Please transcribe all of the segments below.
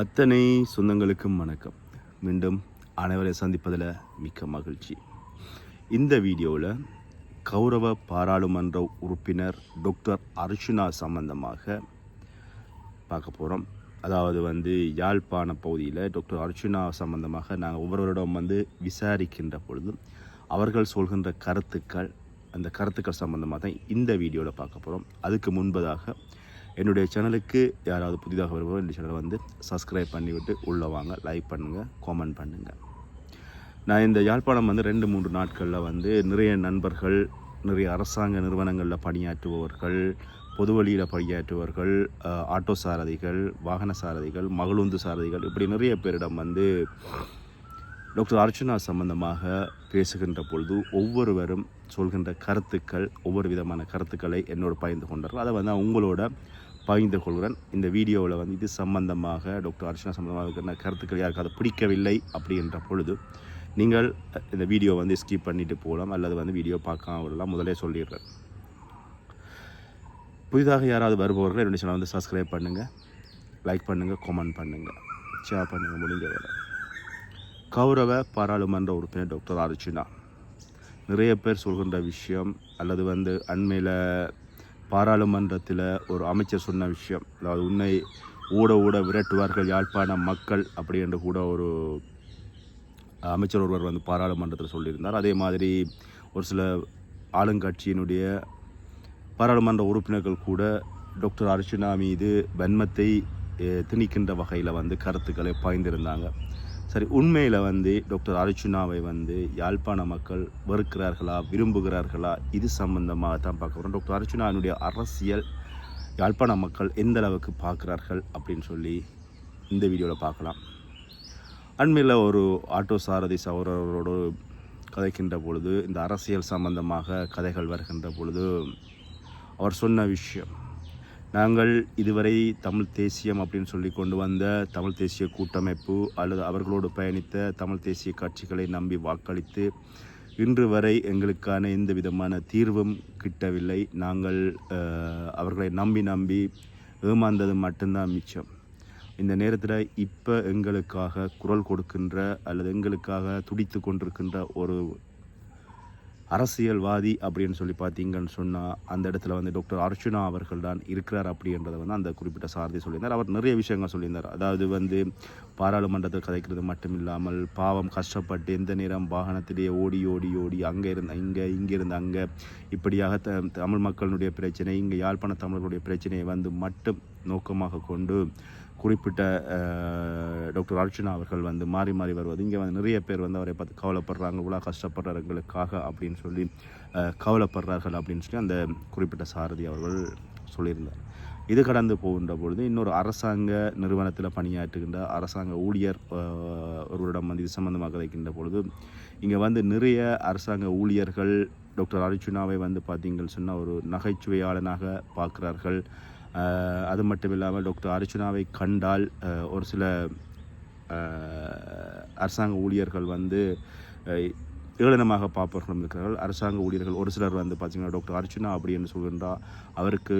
அத்தனை சொந்தங்களுக்கும் வணக்கம். மீண்டும் அனைவரை சந்திப்பதில் மிக்க மகிழ்ச்சி. இந்த வீடியோவில் கௌரவ பாராளுமன்ற உறுப்பினர் டாக்டர் அர்ச்சுனா சம்பந்தமாக பார்க்க போகிறோம். அதாவது வந்து யாழ்ப்பாண பகுதியில் டாக்டர் அர்ச்சுனா சம்பந்தமாக நாங்கள் ஒவ்வொருவரிடம் வந்து விசாரிக்கின்ற பொழுது அவர்கள் சொல்கின்ற கருத்துக்கள் அந்த கருத்துக்கள் சம்பந்தமாக தான் இந்த வீடியோவில் பார்க்க போகிறோம். அதுக்கு முன்பதாக என்னுடைய சேனலுக்கு யாராவது புதிதாக வருவோம் இந்த சேனலை வந்து சப்ஸ்கிரைப் பண்ணிவிட்டு உள்ளே வாங்க லைக் பண்ணுங்கள் காமெண்ட் பண்ணுங்கள் நான் இந்த யாழ்ப்பாணம் வந்து ரெண்டு மூன்று நாட்களில் வந்து நிறைய நண்பர்கள் நிறைய அரசாங்க நிறுவனங்களில் பணியாற்றுபவர்கள் பொது வழியில் பணியாற்றுபவர்கள் ஆட்டோ சாரதிகள் வாகன சாரதிகள் மகளுந்து சாரதிகள் இப்படி நிறைய பேரிடம் வந்து டாக்டர் அர்ச்சனா சம்பந்தமாக பேசுகின்ற பொழுது ஒவ்வொருவரும் சொல்கின்ற கருத்துக்கள் ஒவ்வொரு விதமான கருத்துக்களை என்னோடு பகிர்ந்து கொண்டார்கள். அதை வந்து உங்களோட பகிர்ந்து கொள்கிறேன் இந்த வீடியோவில் வந்து இது சம்பந்தமாக டாக்டர் அர்ச்சனா சம்பந்தமாக இருக்கிற கருத்துக்கள் யாருக்கு அது பிடிக்கவில்லை அப்படின்ற பொழுது நீங்கள் இந்த வீடியோ வந்து ஸ்கிப் பண்ணிட்டு போகலாம். அல்லது வந்து வீடியோ பார்க்காம விடலாம். முதலே சொல்லிடுறேன். புதிதாக யாராவது வருபவர்கள் என்னுடைய சேனல் வந்து சப்ஸ்கிரைப் பண்ணுங்கள் லைக் பண்ணுங்கள் கமெண்ட் பண்ணுங்கள் ஷேர் பண்ணுங்கள் முடிஞ்ச வரை கௌரவ பாராளுமன்ற உறுப்பினர் டாக்டர் அர்ச்சுனா. நிறைய பேர் சொல்கின்ற விஷயம் அல்லது வந்து அண்மையில் பாராளுமன்றத்தில் ஒரு அமைச்சர் சொன்ன விஷயம். அதாவது உன்னை ஊட ஊட விரட்டுவார்கள் யாழ்ப்பாண மக்கள் அப்படி என்று கூட ஒரு அமைச்சர் ஒருவர் வந்து பாராளுமன்றத்தில் சொல்லியிருந்தார். அதே மாதிரி ஒரு சில ஆளுங்கட்சியினுடைய பாராளுமன்ற உறுப்பினர்கள் கூட டாக்டர் அர்ச்சுனா மீது வன்மத்தை திணிக்கின்ற வகையில் வந்து கருத்துக்களை பாய்ந்திருந்தாங்க. சரி உண்மையில் வந்து டாக்டர் அர்ஜுனாவை வந்து யாழ்ப்பாண மக்கள் வெறுக்கிறார்களா விரும்புகிறார்களா இது சம்பந்தமாக தான் பார்க்க போகிறோம் டாக்டர் அர்ஜுனாவினுடைய அரசியல் யாழ்ப்பாண மக்கள் எந்த அளவுக்கு பார்க்குறார்கள் அப்படின்னு சொல்லி இந்த வீடியோவில் பார்க்கலாம். அண்மையில் ஒரு ஆட்டோ சாரதி சகோதரரோடு கதைக்கின்ற பொழுது இந்த அரசியல் சம்பந்தமாக கதைகள் வருகின்ற பொழுது அவர் சொன்ன விஷயம் நாங்கள் இதுவரை தமிழ் தேசியம் அப்படின்னு சொல்லி கொண்டு வந்த தமிழ் தேசிய கூட்டமைப்பு அல்லது அவர்களோடு பயணித்த தமிழ் தேசிய கட்சிகளை நம்பி வாக்களித்து இன்று வரை எங்களுக்கான எந்த விதமான தீர்வும் கிட்டவில்லை. நாங்கள் அவர்களை நம்பி நம்பி ஏமாந்தது மட்டும்தான் மிச்சம். இந்த நேரத்தில் இப்போ எங்களுக்காக குரல் கொடுக்கின்ற அல்லது எங்களுக்காக துடித்து கொண்டிருக்கின்ற ஒரு அரசியல்வாதி அப்படின்னு சொல்லி பார்த்தீங்கன்னு சொன்னால் அந்த இடத்துல வந்து டாக்டர் அர்ச்சுனா அவர்கள் தான் இருக்கிறார் அப்படின்றத வந்து அந்த குறிப்பிட்ட சாரதி சொல்லியிருந்தார். அவர் நிறைய விஷயங்கள் சொல்லியிருந்தார். அதாவது வந்து பாராளுமன்றத்தில் கதைக்கிறது மட்டும் இல்லாமல் பாவம் கஷ்டப்பட்டு எந்த நேரம் வாகனத்திலேயே ஓடி ஓடி ஓடி அங்கே இருந்த இங்கே இங்கே இருந்து அங்கே இப்படியாக த தமிழ் மக்களுடைய பிரச்சனை இங்கே யாழ்ப்பாண தமிழர்களுடைய பிரச்சனையை வந்து மட்டும் நோக்கமாக கொண்டு குறிப்பிட்ட டாக்டர் அர்ச்சுனா அவர்கள் வந்து மாறி மாறி வருவது. இங்கே வந்து நிறைய பேர் வந்து அவரை பார்த்து கவலைப்படுறாங்க. இவ்வளோ கஷ்டப்படுறவங்களுக்காக அப்படின்னு சொல்லி கவலைப்படுறார்கள் அப்படின்னு சொல்லி அந்த குறிப்பிட்ட சாரதி அவர்கள் சொல்லியிருந்தார். இது கடந்து போகின்ற பொழுது இன்னொரு அரசாங்க நிறுவனத்தில் பணியாற்றுகின்ற அரசாங்க ஊழியர் ஒருவரிடம் வந்து இது சம்மந்தமாக கிடைக்கின்ற பொழுது இங்கே வந்து நிறைய அரசாங்க ஊழியர்கள் டாக்டர் அர்ஜுனாவை வந்து பார்த்தீங்கன்னு சொன்னால் ஒரு நகைச்சுவையாளனாக பார்க்குறார்கள். அது மட்டும் இல்லாமல் டாக்டர் அர்ச்சனாவை கண்டால் ஒரு சில அரசாங்க ஊழியர்கள் வந்து ஏளனமாக பார்ப்பவர்களும் இருக்கிறார்கள். அரசாங்க ஊழியர்கள் ஒரு சிலர் வந்து பார்த்தீங்கன்னா டாக்டர் அர்ச்சுனா அப்படின்னு சொல்கின்றார் அவருக்கு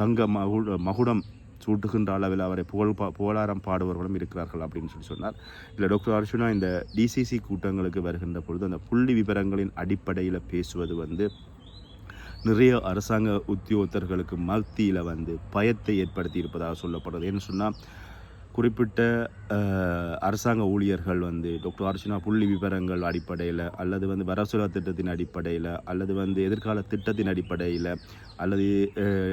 தங்க மகு மகுடம் சூட்டுகின்ற அளவில் அவரை புகழ் பா புகழாரம் பாடுபவர்களும் இருக்கிறார்கள் அப்படின்னு சொல்லி சொன்னார். இல்லை டாக்டர் அர்ச்சுனா இந்த டிசிசி கூட்டங்களுக்கு வருகின்ற பொழுது அந்த புள்ளி விவரங்களின் அடிப்படையில் பேசுவது வந்து நிறைய அரசாங்க உத்தியோகத்தர்களுக்கு மத்தியில் வந்து பயத்தை ஏற்படுத்தி இருப்பதாக சொல்லப்படுறது ஏன்னு சொன்னால் குறிப்பிட்ட அரசாங்க ஊழியர்கள் வந்து டாக்டர் அர்ச்சனா புள்ளி விவரங்கள் அடிப்படையில் அல்லது வந்து வரசுலா திட்டத்தின் அடிப்படையில் அல்லது வந்து எதிர்கால திட்டத்தின் அடிப்படையில் அல்லது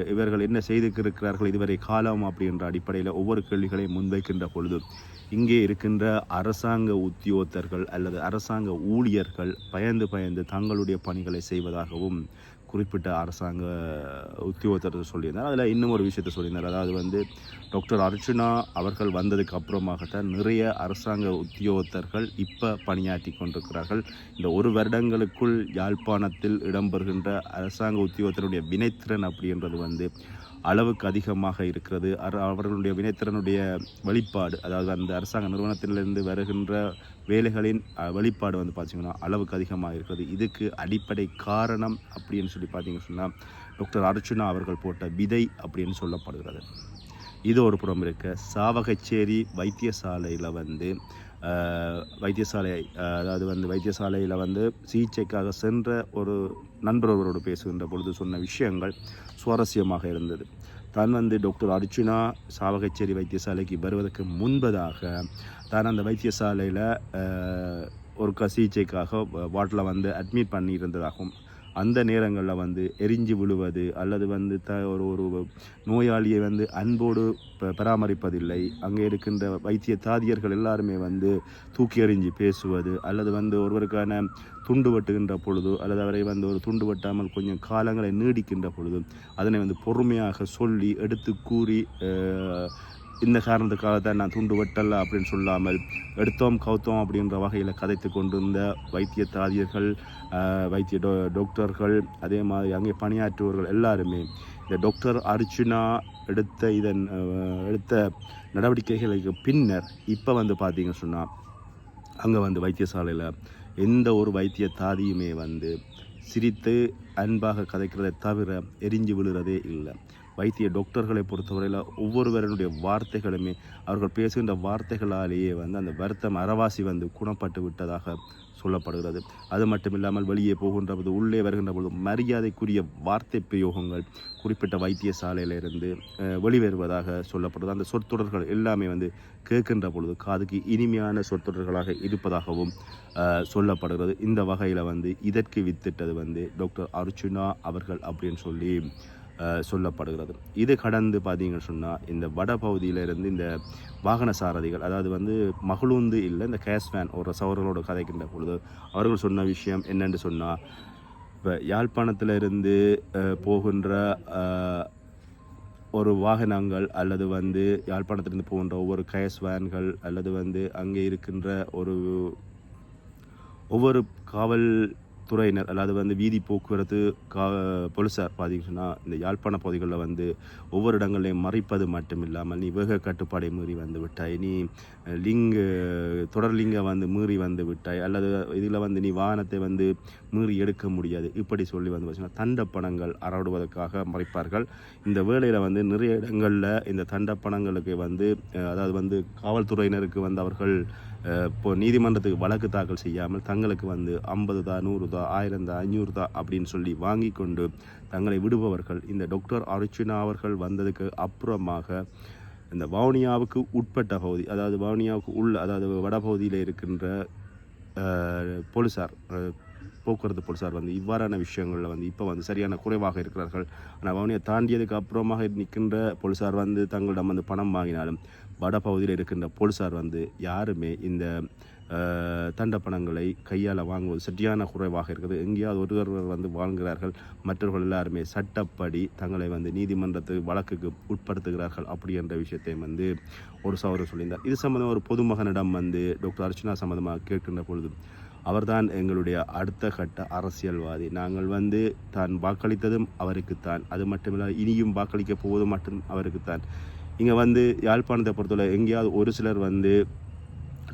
இவர்கள் என்ன செய்திருக்கிறார்கள் இதுவரை காலம் அப்படின்ற அடிப்படையில் ஒவ்வொரு கேள்விகளையும் முன்வைக்கின்ற பொழுது இங்கே இருக்கின்ற அரசாங்க உத்தியோகத்தர்கள் அல்லது அரசாங்க ஊழியர்கள் பயந்து பயந்து தங்களுடைய பணிகளை செய்வதாகவும் குறிப்பிட்ட அரசாங்க உத்தியோகத்தர் சொல்லியிருந்தார். அதில் இன்னும் ஒரு விஷயத்த சொல்லியிருந்தார். அதாவது வந்து டாக்டர் அர்ஜுனா அவர்கள் வந்ததுக்கு அப்புறமாகத்தான் நிறைய அரசாங்க உத்தியோகத்தர்கள் இப்போ பணியாற்றி கொண்டிருக்கிறார்கள். இந்த ஒரு வருடங்களுக்குள் யாழ்ப்பாணத்தில் இடம்பெறுகின்ற அரசாங்க உத்தியோகத்தருடைய வினைத்திறன் அப்படின்றது வந்து அளவுக்கு அதிகமாக இருக்கிறது. அர- அவர்களுடைய வினைத்திறனுடைய வெளிப்பாடு அதாவது அந்த அரசாங்க நிறுவனத்திலிருந்து வருகின்ற வேலைகளின் அஹ், வெளிப்பாடு வந்து பார்த்திங்கன்னா அளவுக்கு அதிகமாக இருக்கிறது. இதுக்கு அடிப்படை காரணம் அப்படின்னு சொல்லி பார்த்தீங்கன்னு சொன்னால் டாக்டர் அர்ச்சுனா அவர்கள் போட்ட விதை அப்படின்னு சொல்லப்படுகிறது. இது ஒரு புறம் இருக்க. சாவகச்சேரி வைத்தியசாலையில் வந்து வைத்தியசாலை அதாவது வந்து வைத்தியசாலையில் வந்து சிகிச்சைக்காக சென்ற ஒரு நண்பர்களோடு பேசுகின்ற பொழுது சொன்ன விஷயங்கள் சுவாரஸ்யமாக இருந்தது. தான் வந்து டாக்டர் அர்ச்சுனா சாவகச்சேரி வைத்தியசாலைக்கு வருவதற்கு முன்பதாக தான் அந்த வைத்தியசாலையில் ஒரு க சிகிச்சைக்காக வாட்டில் வந்து அட்மிட் பண்ணியிருந்ததாகவும் அந்த நேரங்களில் வந்து எரிஞ்சு விழுவது அல்லது வந்து த ஒரு ஒரு நோயாளியை வந்து அன்போடு ப- பராமரிப்பதில்லை. அங்கே இருக்கின்ற வைத்திய தாதியர்கள் எல்லாருமே வந்து தூக்கி எறிஞ்சு பேசுவது அல்லது வந்து ஒருவருக்கான துண்டு வெட்டுகின்ற பொழுது அல்லது அவரை வந்து ஒரு துண்டு வெட்டாமல் கொஞ்சம் காலங்களை நீடிக்கின்ற பொழுது அதனை வந்து பொறுமையாக சொல்லி எடுத்து கூறி இந்த காரணத்துக்காக தான் நான் துண்டு வெட்டல அப்படின்னு சொல்லாமல் எடுத்தோம் கவுத்தோம் அப்படின்ற வகையில் கதைத்து கொண்டிருந்த வைத்திய தாதியர்கள் வைத்திய டோ டாக்டர்கள் அதே மாதிரி அங்கே பணியாற்றுவர்கள் எல்லாருமே இந்த டாக்டர் அர்ச்சுனா எடுத்த இதன் எடுத்த நடவடிக்கைகளுக்கு பின்னர் இப்போ வந்து பார்த்தீங்க சொன்னால் அங்கே வந்து வைத்தியசாலையில் எந்த ஒரு வைத்திய தாதியுமே வந்து சிரித்து அன்பாக கதைக்கிறதை தவிர எரிஞ்சு விழுறதே இல்லை. வைத்திய டாக்டர்களை பொறுத்தவரையில் ஒவ்வொருவருடைய வார்த்தைகளுமே அவர்கள் பேசுகின்ற வார்த்தைகளாலேயே வந்து அந்த வருத்தம் அறவாசி வந்து குணப்பட்டு விட்டதாக சொல்லப்படுகிறது. அது மட்டும் இல்லாமல் வெளியே போகின்ற போது உள்ளே வருகின்ற போது மரியாதைக்குரிய வார்த்தை பிரயோகங்கள் குறிப்பிட்ட வைத்தியசாலையிலிருந்து வெளிவருவதாக சொல்லப்படுது அந்த சொற்றொடர்கள் எல்லாமே வந்து கேட்கின்ற பொழுது காதுக்கு இனிமையான சொற்றொடர்களாக இருப்பதாகவும் சொல்லப்படுகிறது. இந்த வகையில் வந்து இதற்கு வித்திட்டது வந்து டாக்டர் அர்ச்சுனா அவர்கள் அப்படின்னு சொல்லி சொல்லப்படுகிறது. இது கடந்து பார்த்தீங்கன்னு சொன்னால் இந்த வட பகுதியிலிருந்து இந்த வாகன சாரதிகள் அதாவது வந்து மகளூந்து இல்லை இந்த கேஸ்வேன் ஒரு சவர்களோடு கதைக்கின்ற பொழுது அவர்கள் சொன்ன விஷயம் என்னென்று சொன்னால் இப்போ யாழ்ப்பாணத்தில் இருந்து போகின்ற ஒரு வாகனங்கள் அல்லது வந்து யாழ்ப்பாணத்திலிருந்து போகின்ற ஒவ்வொரு கேஸ் வேன்கள் அல்லது வந்து அங்கே இருக்கின்ற ஒரு ஒவ்வொரு காவல் துறையினர் அதாவது வந்து வீதி போக்குவரத்து கா போலீஸார் பார்த்தீங்கன்னு சொன்னால் இந்த யாழ்ப்பாண பகுதிகளில் வந்து ஒவ்வொரு இடங்களையும் மறைப்பது மட்டும் இல்லாமல் நீ வேக கட்டுப்பாடை மீறி வந்து விட்டாய். நீ லிங்கு தொடர்லிங்க வந்து மீறி வந்து விட்டாய். அல்லது இதில் வந்து நீ வாகனத்தை வந்து மீறி எடுக்க முடியாது. இப்படி சொல்லி வந்து பார்த்தீங்கன்னா தண்டப்பணங்கள் அறவிடுவதற்காக மறைப்பார்கள். இந்த வேலையில் வந்து நிறைய இடங்களில் இந்த தண்டப்பணங்களுக்கு வந்து அதாவது வந்து காவல்துறையினருக்கு வந்து அவர்கள் இப்போ நீதிமன்றத்துக்கு வழக்கு தாக்கல் செய்யாமல் தங்களுக்கு வந்து ஐம்பது தான் நூறு ஐநூறுதா ஆயிரந்தா தான் ஐநூறு தான் அப்படின்னு சொல்லி வாங்கி கொண்டு தங்களை விடுபவர்கள். இந்த டாக்டர் அர்ச்சுனா அவர்கள் வந்ததுக்கு அப்புறமாக இந்த வவுனியாவுக்கு உட்பட்ட பகுதி அதாவது வவுனியாவுக்கு உள்ள அதாவது வடபகுதியில் இருக்கின்ற போலீஸார் போலீசார் போக்குவரத்து போலீசார் வந்து இவ்வாறான விஷயங்களில் வந்து இப்போ வந்து சரியான குறைவாக இருக்கிறார்கள். ஆனால் வவுனியா தாண்டியதுக்கு அப்புறமாக நிற்கின்ற போலீசார் வந்து தங்களிடம் வந்து பணம் வாங்கினாலும் வடபகுதியில் இருக்கின்ற போலீசார் வந்து யாருமே இந்த தண்டப்பணங்களை கையால் வாங்குவது சரியான குறைவாக இருக்குது. எங்கேயாவது ஒருவர் வந்து வாழ்கிறார்கள் மற்றவர்கள் எல்லாருமே சட்டப்படி தங்களை வந்து நீதிமன்றத்துக்கு வழக்குக்கு உட்படுத்துகிறார்கள் அப்படி என்ற விஷயத்தை வந்து ஒரு சகோதரர் சொல்லியிருந்தார். இது சம்பந்தமாக ஒரு பொதுமகனிடம் வந்து டாக்டர் அர்ச்சனா சம்பந்தமாக கேட்கின்ற பொழுது அவர்தான் எங்களுடைய அடுத்த கட்ட அரசியல்வாதி. நாங்கள் வந்து தான் வாக்களித்ததும் அவருக்குத்தான் அது மட்டுமில்ல இனியும் வாக்களிக்க போவதும் மட்டும் அவருக்குத்தான் இங்கே வந்து யாழ்ப்பாணத்தை பொறுத்தவரை எங்கேயாவது ஒரு சிலர் வந்து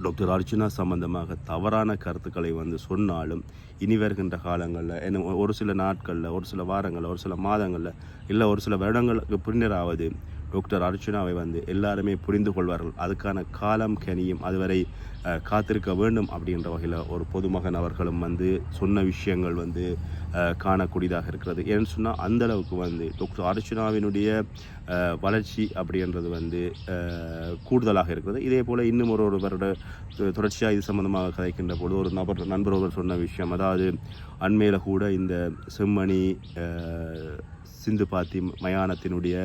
டாக்டர் அர்ஜுனா சம்பந்தமாக தவறான கருத்துக்களை வந்து சொன்னாலும் இனி வருகின்ற காலங்களில் என்ன ஒரு சில நாட்களில் ஒரு சில வாரங்களில் ஒரு சில மாதங்களில் இல்லை ஒரு சில வருடங்களுக்கு பின்னராவது டாக்டர் அர்ச்சுனாவை வந்து எல்லாருமே புரிந்து கொள்வார்கள். அதுக்கான காலம் கனியும் அதுவரை காத்திருக்க வேண்டும் அப்படின்ற வகையில் ஒரு பொதுமகன் அவர்களும் வந்து சொன்ன விஷயங்கள் வந்து காணக்கூடியதாக இருக்கிறது. ஏன்னு சொன்னால் அந்தளவுக்கு வந்து டாக்டர் அர்ச்சுனாவினுடைய வளர்ச்சி அப்படின்றது வந்து கூடுதலாக இருக்கிறது. இதே போல் இன்னும் ஒரு ஒரு வருட தொடர்ச்சியாக இது சம்பந்தமாக கதைக்கின்ற பொழுது ஒரு நபர் நண்பர் ஒருவர் சொன்ன விஷயம் அதாவது அண்மையில் கூட இந்த செம்மணி சிந்து பாத்தி மயானத்தினுடைய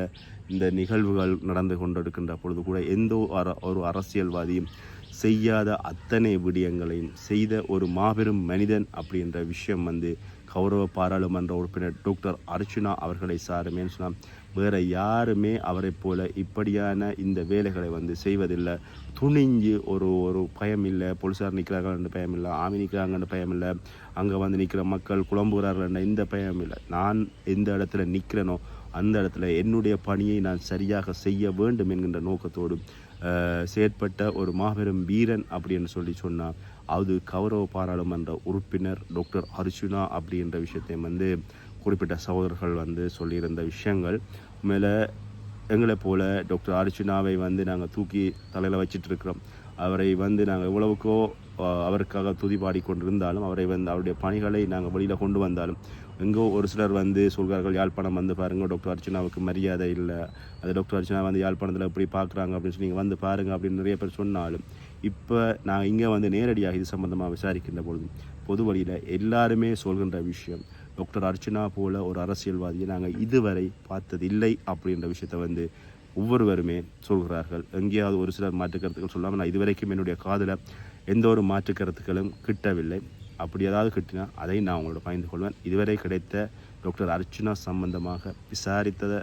இந்த நிகழ்வுகள் நடந்து கொண்டிருக்கின்ற பொழுது கூட எந்த ஒரு அர- ஒரு அரசியல்வாதியும் செய்யாத அத்தனை விடயங்களையும் செய்த ஒரு மாபெரும் மனிதன் அப்படின்ற விஷயம் வந்து கௌரவ பாராளுமன்ற உறுப்பினர் டாக்டர் அர்ச்சுனா அவர்களை சாருமேன்னு சொன்னால் வேறு யாருமே அவரைப் போல இப்படியான இந்த வேலைகளை வந்து செய்வதில்லை. துணிஞ்சு ஒரு ஒரு பயம் இல்லை. போலீஸார் நிற்கிறாங்கன்ற பயம் இல்லை. ஆமி நிற்கிறாங்கன்ற பயம் இல்லை. அங்கே வந்து நிற்கிற மக்கள் குழம்புகிறார்கள்ன்ற இந்த பயம் இல்லை. நான் எந்த இடத்துல நிற்கிறேனோ அந்த இடத்துல என்னுடைய பணியை நான் சரியாக செய்ய வேண்டும் என்கின்ற நோக்கத்தோடு செயற்பட்ட ஒரு மாபெரும் வீரன் அப்படின்னு சொல்லி சொன்னால் அது கௌரவ பாராளுமன்ற உறுப்பினர் டாக்டர் அர்ச்சுனா அப்படின்ற விஷயத்தை வந்து குறிப்பிட்ட சகோதரர்கள் வந்து சொல்லியிருந்த விஷயங்கள். மேலே எங்களைப் போல டாக்டர் அர்ச்சுனாவை வந்து நாங்கள் தூக்கி தலையில் வச்சிட்டு இருக்கிறோம் அவரை வந்து நாங்கள் எவ்வளவுக்கோ அவருக்காக துதி பாடிக்கொண்டிருந்தாலும் அவரை வந்து அவருடைய பணிகளை நாங்கள் வெளியில் கொண்டு வந்தாலும் எங்கோ ஒரு சிலர் வந்து சொல்கிறார்கள் யாழ்ப்பாணம் வந்து பாருங்கள் டாக்டர் அர்ச்சனாவுக்கு மரியாதை இல்லை. அது டாக்டர் அர்ச்சனா வந்து யாழ்ப்பாணத்தில் எப்படி பார்க்குறாங்க அப்படின்னு சொல்லி நீங்கள் வந்து பாருங்கள் அப்படின்னு நிறைய பேர் சொன்னாலும் இப்போ நான் இங்கே வந்து நேரடியாக இது சம்பந்தமாக விசாரிக்கின்ற பொழுது பொது வழியில் எல்லாருமே சொல்கின்ற விஷயம் டாக்டர் அர்ச்சனா போல ஒரு அரசியல்வாதியை நாங்கள் இதுவரை பார்த்தது இல்லை அப்படின்ற விஷயத்தை வந்து ஒவ்வொருவருமே சொல்கிறார்கள். எங்கேயாவது ஒரு சிலர் மாற்று கருத்துக்கள் சொல்லாமல் நான் இதுவரைக்கும் என்னுடைய காதில் எந்த ஒரு மாற்று கருத்துக்களும் கிட்டவில்லை. அப்படி ஏதாவது கிட்டினா அதை நான் உங்களோட பகிர்ந்து கொள்வேன். இதுவரை கிடைத்த டாக்டர் அர்ச்சனா சம்பந்தமாக விசாரித்த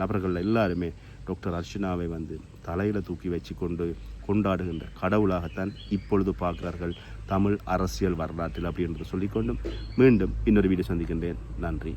நபர்கள் எல்லாருமே டாக்டர் அர்ச்சனாவை வந்து தலையில் தூக்கி வச்சு கொண்டு கொண்டாடுகின்ற கடவுளாகத்தான் இப்பொழுது பார்க்கிறார்கள் தமிழ் அரசியல் வரலாற்றில் அப்படி என்று சொல்லிக்கொண்டும் மீண்டும் இன்னொரு வீடியோ சந்திக்கின்றேன். நன்றி.